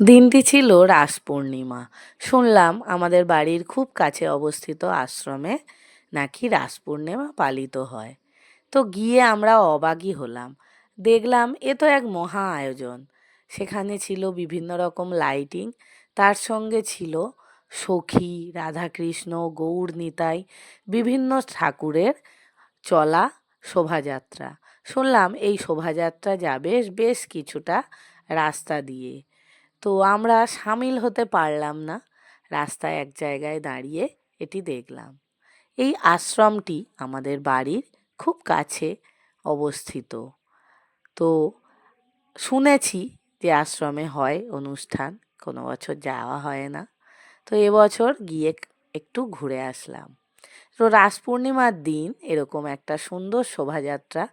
দিনটি ছিল রাস পূর্ণিমা। শুনলাম আমাদের বাড়ির খুব কাছে অবস্থিত আশ্রমে নাকি রাস পূর্ণিমা পালিত হয়। তো গিয়ে আমরা অবাগই হলাম। দেখলাম এ তো এক মহা আয়োজন। সেখানে ছিল বিভিন্ন রকম লাইটিং, তার সঙ্গে ছিল সখী, রাধাকৃষ্ণ, গৌর নিতাই, বিভিন্ন ঠাকুরের চলা শোভাযাত্রা। শুনলাম এই শোভাযাত্রা যাবে বেশ কিছুটা রাস্তা দিয়ে। তো আমরা সামিল হতে পারলাম না। রাস্তায় এক জায়গায় দাঁড়িয়ে এটি দেখলাম। এই আশ্রমটি আমাদের বাড়ির খুব কাছে অবস্থিত। তো শুনেছি যে আশ্রমে হয় অনুষ্ঠান, কোনো বছর যাওয়া হয় না। তো এবছর গিয়ে একটু ঘুরে আসলাম। তো রাস পূর্ণিমার দিন এরকম একটা সুন্দর শোভাযাত্রা,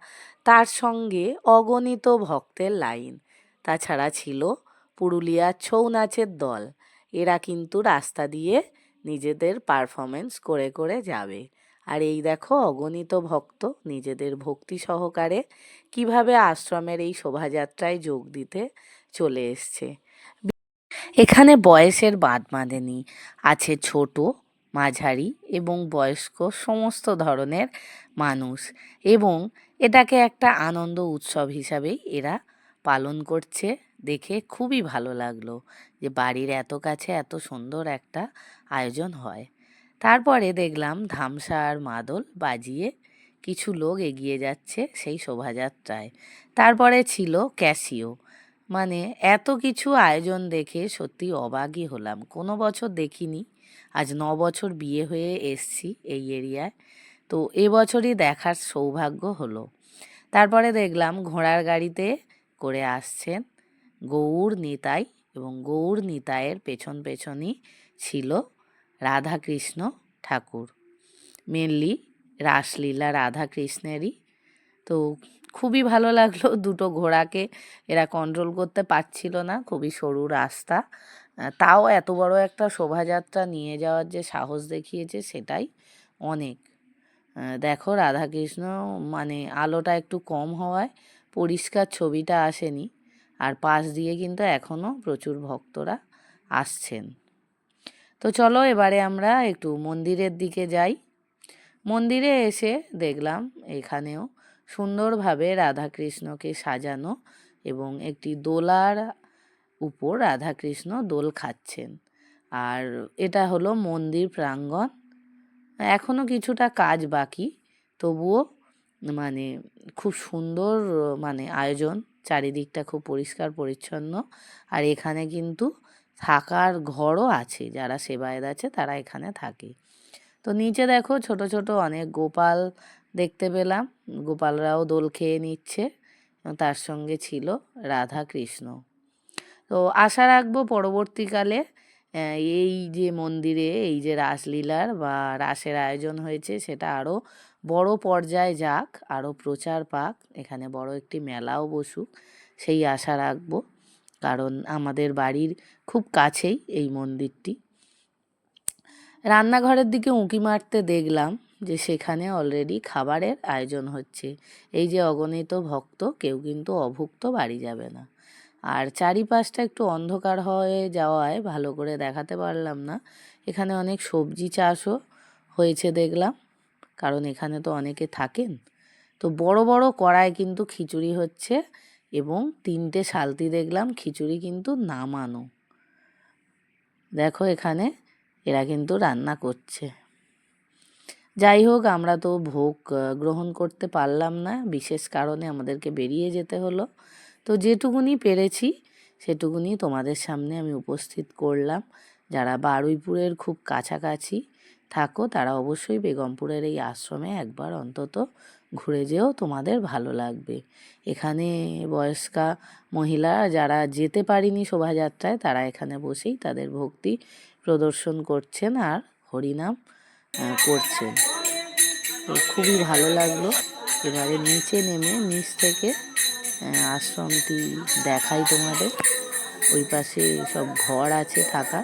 তার সঙ্গে অগণিত ভক্তের লাইন। তাছাড়া ছিল পুরুলিয়ার ছৌ নাচের দল। এরা কিন্তু রাস্তা দিয়ে নিজেদের পারফরমেন্স করে করে যাবে। আর এই দেখো অগণিত ভক্ত নিজেদের ভক্তি সহকারে কীভাবে আশ্রমের এই শোভাযাত্রায় যোগ দিতে চলে এসছে। এখানে বয়সের বাদ বাঁধেনি। আছে ছোট, মাঝারি এবং বয়স্ক সমস্ত ধরনের মানুষ এবং এটাকে একটা আনন্দ উৎসব হিসাবেই এরা পালন করছে। দেখে খুবই ভালো লাগল যে বাড়ির এত কাছে এত সুন্দর একটা আয়োজন হয়। তারপরে দেখলাম ধামসা আর মাদল বাজিয়ে কিছু লোক এগিয়ে যাচ্ছে সেই শোভাযাত্রায়। তারপরে ছিল ক্যাসিও। মানে এত কিছু আয়োজন দেখে সত্যি অবাকই হলাম। কোনো বছর দেখিনি, আজ ন বছর বিয়ে হয়ে এসছি এই এরিয়ায়। তো এবছরই দেখার সৌভাগ্য হলো। তারপরে দেখলাম ঘোড়ার গাড়িতে করে আসছেন গৌর নিতাই এবং গৌর নিতাইয়ের পেছন পেছনই ছিল রাধাকৃষ্ণ ঠাকুর। মেনলি রাসলীলা রাধাকৃষ্ণেরই। তো খুবই ভালো লাগল দুটো ঘোড়াকে এরা কন্ট্রোল করতে পারছিল না, খুবই সরু রাস্তা। তাও এত বড় একটা শোভাযাত্রা নিয়ে যাওয়ার যে সাহস দেখিয়েছে সেটাই অনেক। দেখো রাধাকৃষ্ণ মানে আলোটা একটু কম হওয়ায় পরিষ্কার ছবিটা আসেনি। আর পাশ দিয়ে কিন্তু এখনও প্রচুর ভক্তরা আসছেন। তো চলো এবারে আমরা একটু মন্দিরের দিকে যাই। মন্দিরে এসে দেখলাম এখানেও সুন্দরভাবে রাধাকৃষ্ণকে সাজানো এবং একটি দোলার উপর রাধাকৃষ্ণ দোল খাচ্ছেন। আর এটা হলো মন্দির প্রাঙ্গণ। এখনও কিছুটা কাজ বাকি, তবুও মানে খুব সুন্দর মানে আয়োজন চারিদিকটা খুব পরিষ্কার, পরিচ্ছন্ন। আর এখানে কিন্তু থাকার ঘরও আছে, যারা সেবায়ত আছে তারা এখানে থাকে। তো নিচে দেখো ছোট ছোট অনেক গোপাল দেখতে পেলাম। গোপালরাও দোল খেয়ে নিচ্ছে তার সঙ্গে ছিল রাধা কৃষ্ণ। তো আশা রাখব পরবর্তীকালে এই যে মন্দিরে এই যে রাসলীলার বা রাসের আয়োজন হয়েছে সেটা আরও বড় পর্যায়ে যাক আরও প্রচার পাক, এখানে বড় একটি মেলাও বসুক, সেই আশা রাখব। কারণ আমাদের বাড়ির খুব কাছেই এই মন্দিরটি। রান্নাঘরের দিকে উঁকি মারতে দেখলাম যে সেখানে অলরেডি খাবারের আয়োজন হচ্ছে। এই যে অগণিত ভক্ত, কেউ কিন্তু অভুক্ত বাড়ি যাবে না। আর চারিপাশটা একটু অন্ধকার হয়ে যাওয়ায় ভালো করে দেখাতে পারলাম না। এখানে অনেক সবজি চাষও হয়েছে দেখলাম। কারণ এখানে তো অনেকে থাকেন। তো বড় বড় কড়ায় কিন্তু খিচুড়ি হচ্ছে এবং তিনটে শালতি দেখলাম খিচুড়ি কিন্তু নামানো। দেখো এখানে এরা কিন্তু রান্না করছে। যাই হোক, আমরা তো ভোগ গ্রহণ করতে পারলাম না, বিশেষ কারণে আমাদেরকে বেরিয়ে যেতে হলো। তো যেটুকুনি পেরেছি, সেটুকুনি তোমাদের সামনে আমি উপস্থিত করলাম। যারা বারুইপুরের খুব কাছাকাছি থাকো, তারা অবশ্যই বেগমপুরের এই আশ্রমে একবার অন্তত ঘুরে যেও, তোমাদের ভালো লাগবে। এখানে বয়স্কা মহিলা যারা যেতে পারিনি শোভাযাত্রায়, তারা এখানে বসেই তাদের ভক্তি প্রদর্শন করছেন আর হরিনাম করছেন। তো খুবই ভালো লাগল। এবারে নিচে নেমে নিচ থেকে আশ্রমটি দেখাই তোমাদের। ওই পাশে সব ঘর আছে থাকা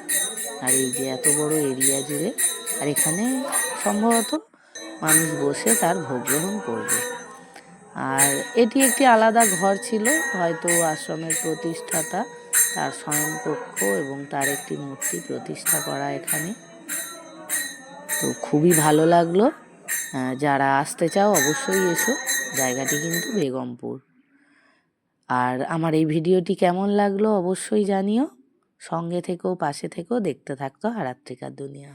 আর এই যে এত বড় এরিয়া জুড়ে আর এখানে সম্ভবত মানুষ বসে তার ভোগ গ্রহণ করবে। আর এটি একটি আলাদা ঘর ছিল, হয়তো আশ্রমের প্রতিষ্ঠাতা, তার শয়নকক্ষ এবং তার একটি মূর্তি প্রতিষ্ঠা করা এখানে। তো খুবই ভালো লাগল। যারা আসতে চাও অবশ্যই এসো, জায়গাটি কিন্তু বেগমপুর। আর আমার এই ভিডিওটি কেমন লাগল অবশ্যই জানিও। সঙ্গে থেকেও, পাশে থেকেও দেখতে থাকতো হারাত্রিকার দুনিয়া।